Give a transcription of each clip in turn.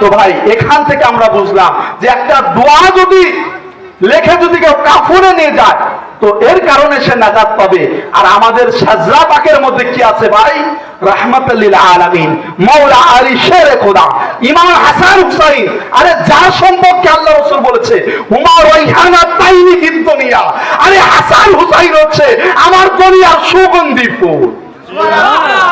তো ভাই, এখান থেকে আমরা বুঝলাম যে একটা দোয়া যদি লেখে যদি কেউ কাফনে নিয়ে যায়, তো এর কারণে সে নাজাত পাবে। আর আমাদের সাজরা পাকের মধ্যে কি আছে ভাই? মাওলা আলী শেরে খোদা। ইমাম হাসান হুসাইন। আরে যার সম্পর্কে আল্লাহ রাসূল বলেছে, হুমা রাইহানা তাইনি কিন্তু আরে হাসান হুসাইন হচ্ছে আমার দুনিয়ার সুগন্ধি ফুল।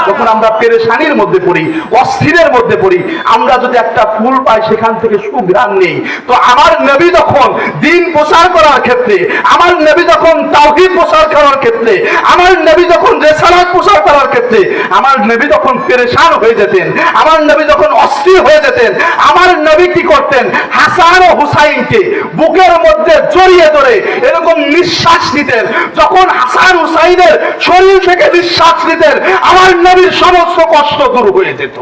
যখন আমরা পেরেশানির মধ্যে পড়ি, অস্থিরের মধ্যে পড়ি, আমরা যদি একটা ফুল পাই, সেখান থেকে সুঘ্রাণ নেই। তো আমার নবী যখন দিন প্রচার করার ক্ষেত্রে, আমার নবী যখন তাওহীদ প্রচার করার ক্ষেত্রে, আমার নবী যখন রেসালাত প্রচার করার ক্ষেত্রে, আমার নবী যখন পেরেশান হয়ে যেতেন, আমার নবী যখন অস্থির হয়ে যেতেন, আমার নবী কি করতেন? হাসান ও হুসাইনকে বুকের মধ্যে জড়িয়ে ধরে, এরকম নিঃশ্বাস নিতেন। যখন হাসান হুসাইনের শরীর থেকে নিঃশ্বাস নিতেন, আমার নবীর সমস্ত কষ্ট দূর হয়ে যেত।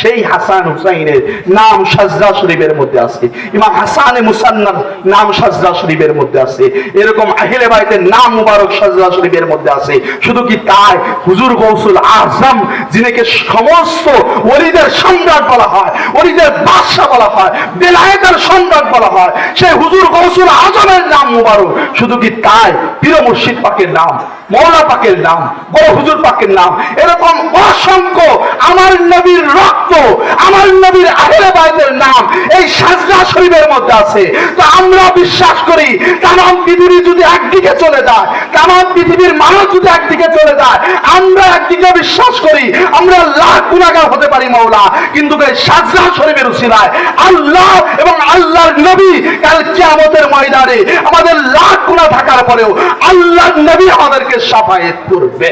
সেই হাসান হুসাইনের নাম সাজদা শরীফের মধ্যে আছে। ইমাম হাসানে মুসান্নার নাম সাজদা শরীফের মধ্যে আছে। এরকম আহলে বাইতের নাম মুবারক সাজদা শরীফের মধ্যে আছে। শুধু কি তাই? হুজুর গৌসুল আজম, যিনিকে সমস্ত ওলিদের সম্রাট বলা হয়, ওলিদের বাদশা বলা হয়, বেলায়েতের সম্রাট বলা হয় সেই হুজুর গৌসুল আজমের নাম মুবারক। শুধু কি তাই? পীর মুর্শিদ পাকের নাম মৌলা পাকের নাম, বড় হুজুর পাকের নাম। এরকম অসংখ্য আমার নবীর রক্ত আমার নবীর আহলে বাইতের নাম এই সাজদা শরীফের মধ্যে আছে। তো আমরা বিশ্বাস করি তাম পৃথিবী যদি একদিকে চলে যায় তাম পৃথিবীর মানুষ যদি একদিকে চলে যায় আমরা একদিকে বিশ্বাস করি আমরা লাখ গুণাগার হতে পারি মৌলা কিন্তু এই সাজদা শরীফের উসিলায় আল্লাহ এবং আল্লাহর নবী কাল কিয়ামতের ময়দানে আমাদের লাখ গুণা থাকার পরেও আল্লাহর নবী আমাদেরকে সাফায়েত করবে।